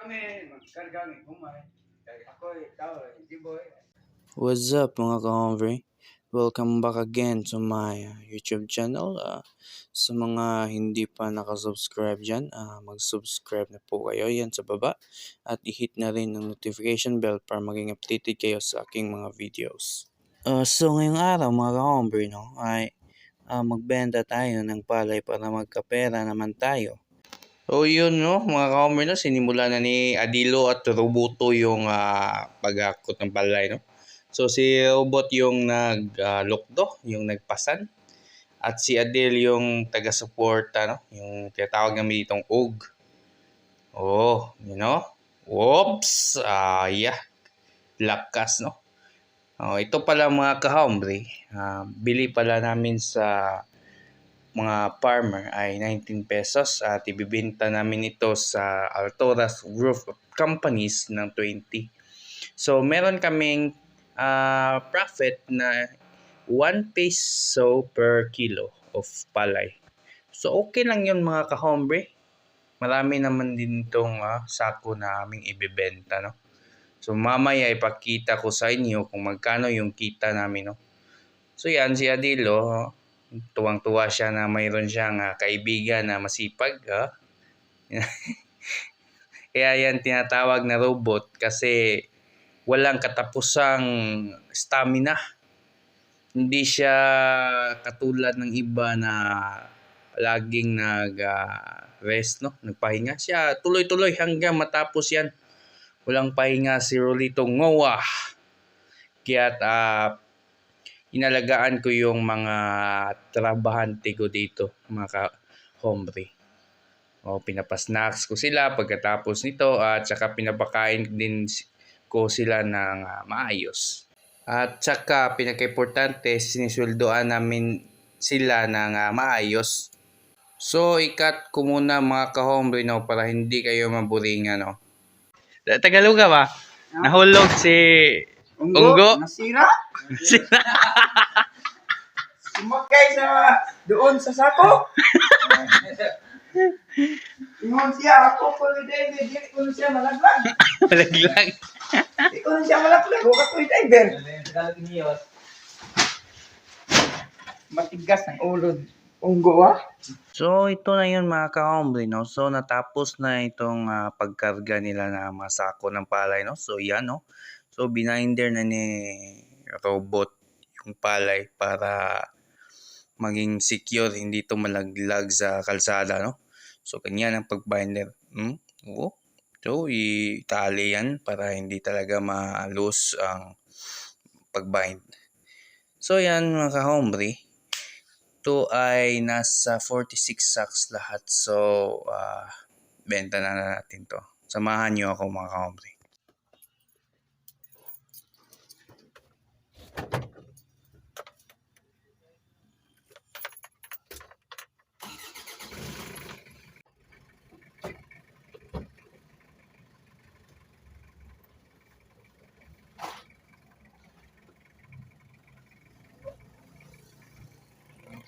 Kami, magkarga ng kumay. Ako, ikaw, di boy. What's up mga ka-hombre? Welcome back again to my uh, YouTube channel. Uh, sa mga hindi pa nakasubscribe dyan, uh, mag-subscribe na po kayo yan sa baba. At i-hit na rin ang notification bell para maging updated kayo sa aking mga videos. Uh, so ngayong araw mga ka-hombre, no, ay uh, magbenta tayo ng palay para magkapera naman tayo. So yun no, mga ka-hombre, no, sinimula na ni Adilo at Roboto yung uh, pag-akot ng palay. No? So si Robot yung nag-lokdo, yung nagpasan. At si Adil yung taga-support, ano, yung tinatawag namin ditong OG. Oh, you know? Whoops! Ah, yeah. Lakas, no? Oh, ito pala mga kahombre. Ah, bili pala namin sa mga farmer ay 19 pesos at ibibenta namin ito sa Altoras Group of Companies ng 20. So, meron kaming uh, profit na 1 peso per kilo of palay. So okay lang yun mga kahombre. Marami naman din itong uh, sako na aming ibebenta. No? So mamaya ipakita ko sa inyo kung magkano yung kita namin. No? So yan si Adilo. Tuwang-tuwa siya na mayroon siyang uh, kaibigan na masipag. Ha? Kaya yan tinatawag na robot kasi walang katapusang stamina. Hindi siya katulad ng iba na laging nag-rest, no? Nagpahinga. Siya tuloy-tuloy hanggang matapos yan. Walang pahinga si Rolito Ngowa. Kaya uh, inalagaan ko yung mga trabahante ko dito, mga hombre. O, pinapasnacks ko sila pagkatapos nito at saka pinapakain din ko sila ng uh, maayos. At saka pinaka-importante, sinisweldoan namin sila ng uh, maayos. So, ikat ko muna mga ka-hombre no, para hindi kayo maburingan. No? Tagaluga ba? Nahulog si Unggo? Unggo? Nasira? Sumakay sa doon sa sako. Ingon siya, ako ko ni David, di ko na siya malaglag. Malaglag. Di ko na siya malaglag, huwag ako yung diver. Matigas ang ulo. Unggo ah. So, ito na yun mga ka-hombre, no? So, natapos na itong ah, pagkarga nila na masako ng palay, no? So, yan, no? So, bininder na ni robot yung palay para maging secure, hindi ito malaglag sa kalsada, no? So, ganyan ang pagbinder. Hmm? Oo. So, itali yan para hindi talaga ma-lose ang pagbind. So, yan mga ka-hombre. Ito ay nasa 46 sacks lahat. So, ah benta na natin to. Samahan nyo ako mga ka-hombre.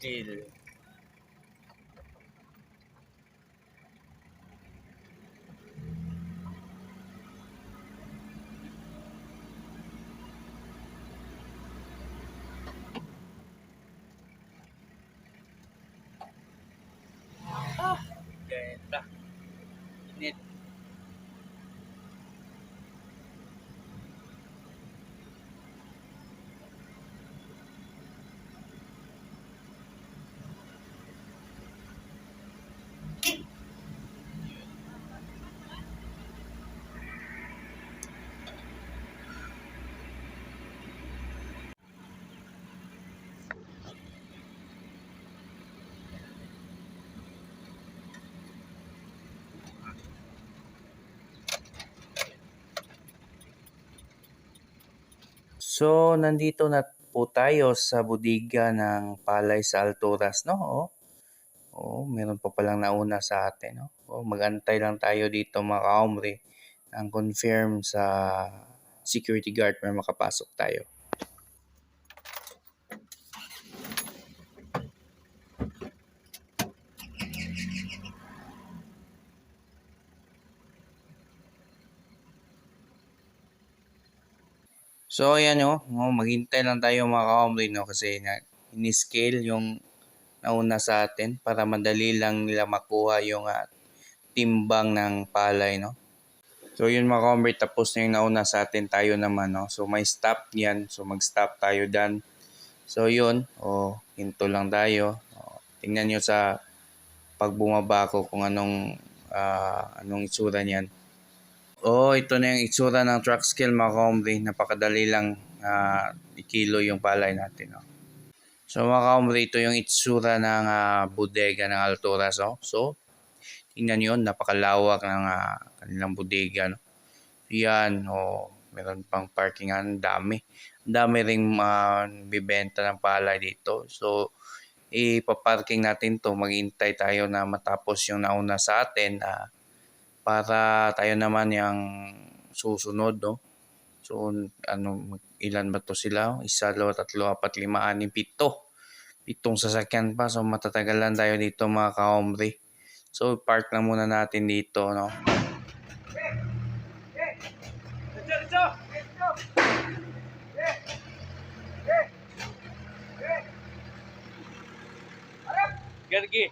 Deal. Ah, So, nandito na po tayo sa bodega ng palay sa Alturas, no? Oh, oh meron pa palang nauna sa atin, no? Oh, magantay lang tayo dito mga kaomre ang confirm sa security guard para makapasok tayo. So ayan o, oh, maghintay lang tayo mga ka-hombre no kasi na, ini-scale yung nauna sa atin para madali lang nila makuha yung ah, timbang ng palay no. So yun mga ka-hombre, tapos na yung nauna sa atin tayo naman no. So may stop yan, so mag-stop tayo dyan. So yun, oh, hinto lang tayo. Oh, tingnan nyo sa pag ko kung anong ah, anong itsura niyan. Oh, ito na yung itsura ng truck scale mga kaombre. Napakadali lang ah, ikilo yung palay natin. No? So mga kaombre, ito yung itsura ng ah, bodega ng Alturas. Oh. So, tingnan nyo, napakalawak ng ah, kanilang bodega. No? Yan, oh, meron pang parkingan, dami. Dami ring ah, bibenta ng palay dito. So, ipaparking natin to maghintay tayo na matapos yung nauna sa atin ah, para tayo naman yung susunod no? So ano ilan ba to sila? Isa dalawa tatlo apat lima anim pito. Pitong sasakyan pa. So matatagalan tayo dito mga kaombre so park lang muna natin dito no? Gargi.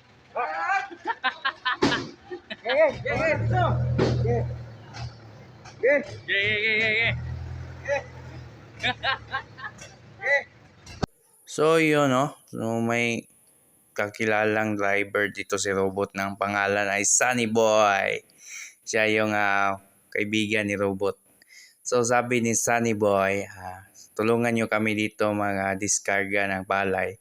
Yeah, yeah, yeah, yeah. So, yun, no? So, may kakilalang driver dito si Robot ng pangalan ay Sunny Boy. Siya yung ah, kaibigan ni Robot. So, sabi ni Sunny Boy, ah, tulungan nyo kami dito mga diskarga ng palay.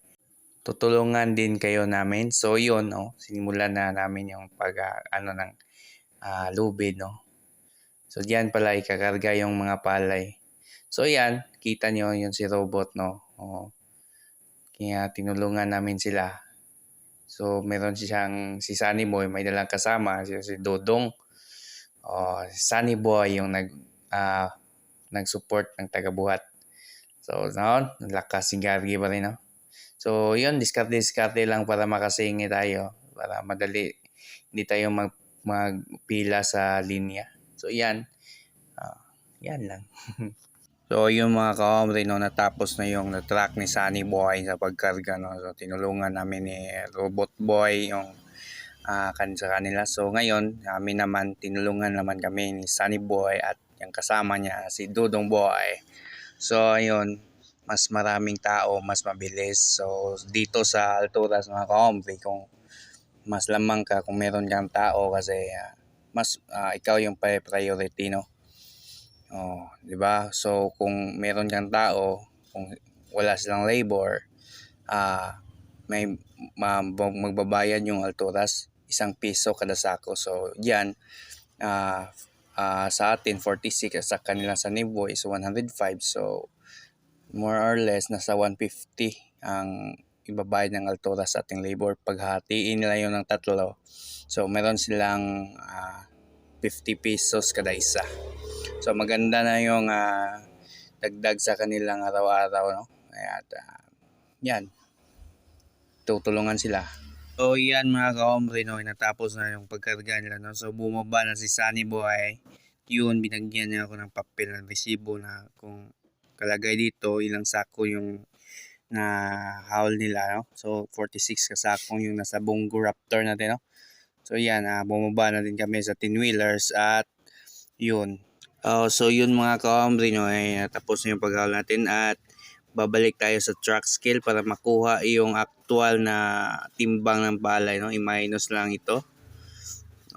Tutulungan din kayo namin. So, yun, no? Sinimulan na namin yung pag, ah, ano, ng ah, lubid, no? So, diyan pala ikakarga yung mga palay. So, yan. Kita nyo yun si Robot, no? Oo. Kaya tinulungan namin sila. So, meron siyang si Sunny Boy, may dalang kasama, si, si Dodong. Oh, Sunny Boy yung nag ah, nag-support ng tagabuhat. So, noon, lakas si Gargi pa rin, no? So, yun, diskarte-diskarte lang para makasingi tayo. Para madali, hindi tayo mag, magpila sa linya. So, yan. Ah, yan lang. So, yung mga kaomre, no, natapos na yung track ni Sunny Boy sa pagkarga, no. So, tinulungan namin ni Robot Boy yung ah kan sa kanila. So, ngayon, kami naman, tinulungan naman kami ni Sunny Boy at yung kasama niya, si Dudong Boy. So, ayun, mas maraming tao, mas mabilis. So, dito sa Alturas, mga kaomre, kung mas lamang ka kung meron kang tao kasi ah, mas ah, ikaw yung priority, no. Oh, 'di ba? So kung meron kang tao, kung wala silang labor, ah may ma- magbabayad yung Alturas isang piso kada sako. So diyan ah ah, sa atin 46 at sa kanila sa Nibo is 105. So more or less nasa 150 ang ibabayad ng Alturas sa ating labor paghatiin nila yun ng tatlo. So meron silang ah, 50 pesos kada isa. So maganda na yung ah, dagdag sa kanilang araw-araw no. Kaya ah, yan. Tutulungan sila. So yan mga kaombre no, natapos na yung pagkarga nila no. So bumaba na si Sunny Boy. Yun, binagyan niya ako ng papel ng resibo na kung kalagay dito ilang sako yung na haul nila no. So 46 kasakong yung nasa Bongo Raptor natin no. So yan, ah, bumaba na din kami sa 10 wheelers at yun, Oh, so yun mga kaombre no, ay tapos na yung pag natin at babalik tayo sa truck scale para makuha yung actual na timbang ng palay no, i-minus lang ito.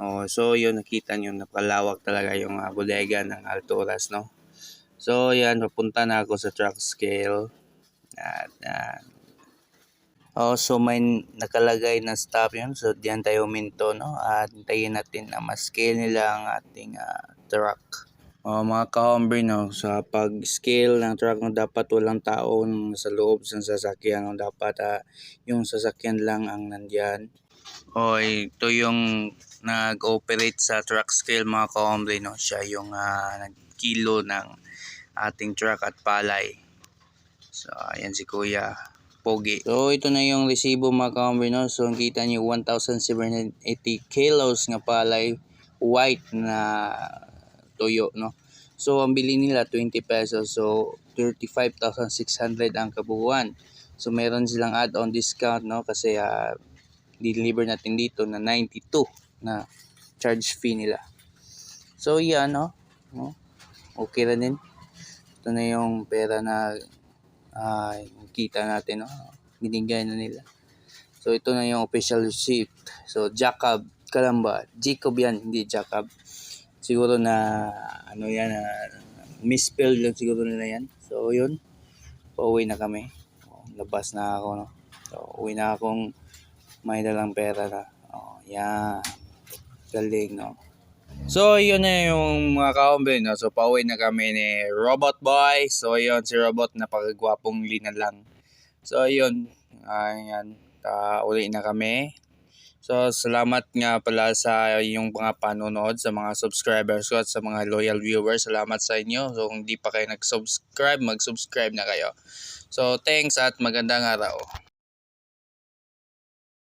Oh, so yun nakita niyo napalawak talaga yung ah, bodega ng Alturas no. So yan papunta na ako sa truck scale. At ah, Oh, so may nakalagay na stop yun. So diyan tayo minto no at hintayin natin na ma-scale nila ang ating ah, truck. Oh, mga ka-hombre, no, sa pag-scale ng truck, no, dapat walang tao sa loob ng sasakyan. No, dapat ah, yung sasakyan lang ang nandyan. Oh, ito yung nag-operate sa truck scale, mga ka-hombre. No? Siya yung ah, nagkilo ng ating truck at palay. So, ayan si Kuya. Pogi. So, ito na yung resibo mga ka-hombre. No? So, kita nyo 1,780 kilos nga palay white na tuyo no So, ang bili nila 20 pesos. So, 35,600 ang kabuuan. So, meron silang add-on discount, no? Kasi, ah, deliver natin dito na 92 na charge fee nila. So, yan, no? no? Okay na din. Ito na yung pera na yung kita natin, no? Binigay na nila. So, ito na yung official receipt. So, Jacob Kalamba. Jacob yan, hindi Jacob. Siguro na, ano yan, uh, misspell lang siguro nila yan. So, yun. Pauwi na kami. Oh, labas na ako, no? So, uwi na akong may dalang pera na. Oh, yan. Galing, no? So, yun na yung mga kaombe, no? So, pauwi na kami ni Robot Boy. So, yun, si Robot, napakagwapong lina lang. So, yun. Ayan. Uh, uli na kami. So, salamat nga pala sa yung mga panonood, sa mga subscribers ko at sa mga loyal viewers. Salamat sa inyo. So, kung di pa kayo nag-subscribe, mag-subscribe na kayo. So, thanks at magandang araw.